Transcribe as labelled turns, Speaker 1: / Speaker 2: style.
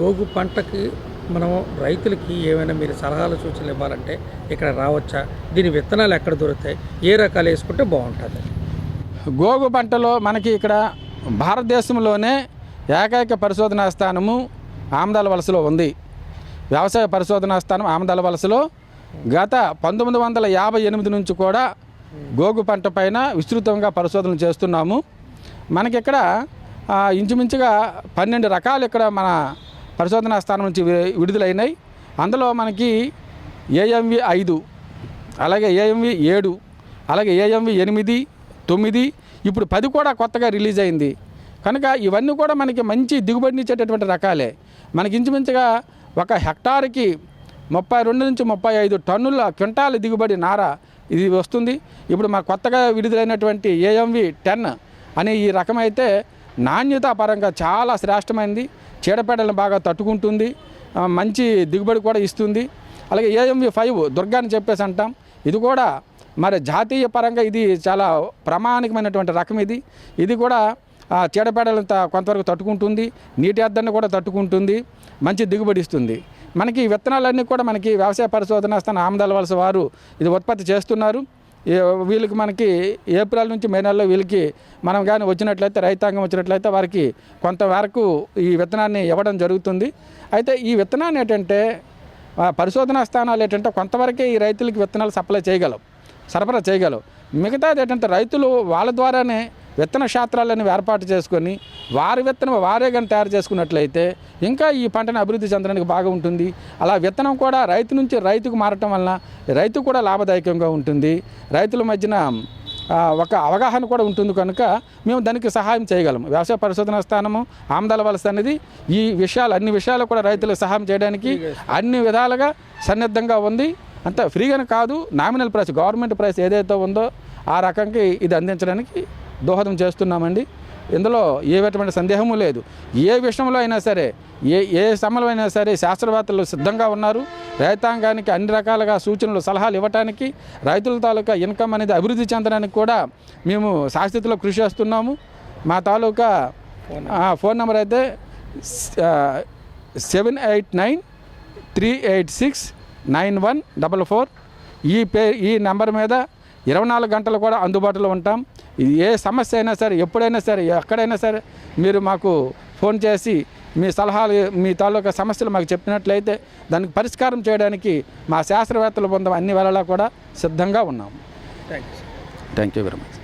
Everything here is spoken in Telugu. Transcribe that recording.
Speaker 1: గోగు పంటకి మనం రైతులకి ఏమైనా మీరు సలహాలు సూచనలు ఇవ్వాలంటే ఇక్కడ రావచ్చా? దీని విత్తనాలు ఎక్కడ దొరుకుతాయి? ఏ రకాలు వేసుకుంటే బాగుంటుంది?
Speaker 2: గోగు పంటలో మనకి ఇక్కడ భారతదేశంలోనే ఏకైక పరిశోధనా స్థానము ఆమదాల వలసలో ఉంది. వ్యవసాయ పరిశోధనా స్థానం ఆమదాల వలసలో గత పంతొమ్మిది వందల యాభై ఎనిమిది నుంచి కూడా గోగు పంట పైన విస్తృతంగా పరిశోధన చేస్తున్నాము. మనకి ఇక్కడ ఇంచుమించుగా పన్నెండు రకాలు ఇక్కడ మన పరిశోధనా స్థానం నుంచి విడుదలైనాయి. అందులో మనకి ఏఎంవి ఐదు అలాగే ఏఎంవి ఏడు అలాగే ఏఎంవి ఎనిమిది తొమ్మిది ఇప్పుడు పది కూడా కొత్తగా రిలీజ్ అయింది. కనుక ఇవన్నీ కూడా మనకి మంచి దిగుబడినిచ్చేటటువంటి రకాలే. మనకి ఇంచుమించుగా ఒక హెక్టార్కి ముప్పై రెండు నుంచి ముప్పై ఐదు టన్నుల క్వింటాల దిగుబడి నార ఇది వస్తుంది. ఇప్పుడు మా కొత్తగా విడుదలైనటువంటి ఏఎంవి టెన్ అనే ఈ రకమైతే నాణ్యత పరంగా చాలా శ్రేష్టమైనది చీడపేడలను బాగా తట్టుకుంటుంది. మంచి దిగుబడి కూడా ఇస్తుంది. అలాగే ఏఎంవి ఫైవ్ దుర్గా అని చెప్పేసి అంటాం. ఇది కూడా మరి జాతీయ పరంగా ఇది చాలా ప్రామాణికమైనటువంటి రకం ఇది. ఇది కూడా చీడపేడలను కొంతవరకు తట్టుకుంటుంది. నీటి అద్దరిని కూడా తట్టుకుంటుంది. మంచి దిగుబడి ఇస్తుంది. మనకి విత్తనాలన్నీ కూడా మనకి వ్యవసాయ పరిశోధన స్థానం ఆమదాల వలస వారు ఇది ఉత్పత్తి చేస్తున్నారు. వీళ్ళకి మనకి ఏప్రిల్ నుంచి మే నెలలో వీళ్ళకి మనం కానీ వచ్చినట్లయితే రైతాంగం వచ్చినట్లయితే వారికి కొంతవరకు ఈ విత్తనాన్ని ఇవ్వడం జరుగుతుంది. అయితే ఈ విత్తనాన్ని ఏంటంటే పరిశోధనా స్థానాలు ఏంటంటే కొంతవరకే ఈ రైతులకి విత్తనాలు సప్లై చేయగలం సరఫరా చేయగలం మిగతాది ఏంటంటే రైతులు వాళ్ళ ద్వారానే విత్తన శాస్త్రాలను ఏర్పాటు చేసుకొని వారి విత్తనం వారే కానీ తయారు చేసుకున్నట్లయితే ఇంకా ఈ పంటను అభివృద్ధి చెందడానికి బాగా ఉంటుంది. అలా విత్తనం కూడా రైతు నుంచి రైతుకు మారటం వలన రైతు కూడా లాభదాయకంగా ఉంటుంది. రైతుల మధ్యన ఒక అవగాహన కూడా ఉంటుంది కనుక మేము దానికి సహాయం చేయగలం. వ్యవసాయ పరిశోధన స్థానము ఆమదాల వలస అనేది ఈ విషయాలు అన్ని విషయాలు కూడా రైతులకు సహాయం చేయడానికి అన్ని విధాలుగా సన్నద్ధంగా ఉంది. అంత ఫ్రీగానే కాదు నామినల్ ప్రైస్ గవర్నమెంట్ ప్రైస్ ఏదైతే ఉందో ఆ రకంగా ఇది అందించడానికి దోహదం చేస్తున్నామండి. ఇందులో ఏ విధమైన సందేహము లేదు. ఏ విషయంలో అయినా సరే ఏ ఏ సమయంలో అయినా సరే శాస్త్రవేత్తలు సిద్ధంగా ఉన్నారు. రైతాంగానికి అన్ని రకాలుగా సూచనలు సలహాలు ఇవ్వటానికి రైతుల తాలూకా ఇన్కమ్ అనేది అభివృద్ధి చెందడానికి కూడా మేము శాశ్వతలో కృషి చేస్తున్నాము. మా తాలూకా ఫోన్ నెంబర్. అయితే seven eight nine three eight six nine one double four. ఈ పే ఈ నెంబర్ మీద ఇరవై నాలుగు గంటలు కూడా అందుబాటులో ఉంటాం. ఇది ఏ సమస్య అయినా సరే ఎప్పుడైనా సరే ఎక్కడైనా సరే మీరు మాకు ఫోన్ చేసి మీ సలహాలు మీ తాలూకా సమస్యలు మాకు చెప్పినట్లయితే దానికి పరిష్కారం చేయడానికి మా శాస్త్రవేత్తల బృందం అన్ని వేళలా కూడా సిద్ధంగా ఉన్నాము
Speaker 1: thank you
Speaker 2: thank you very much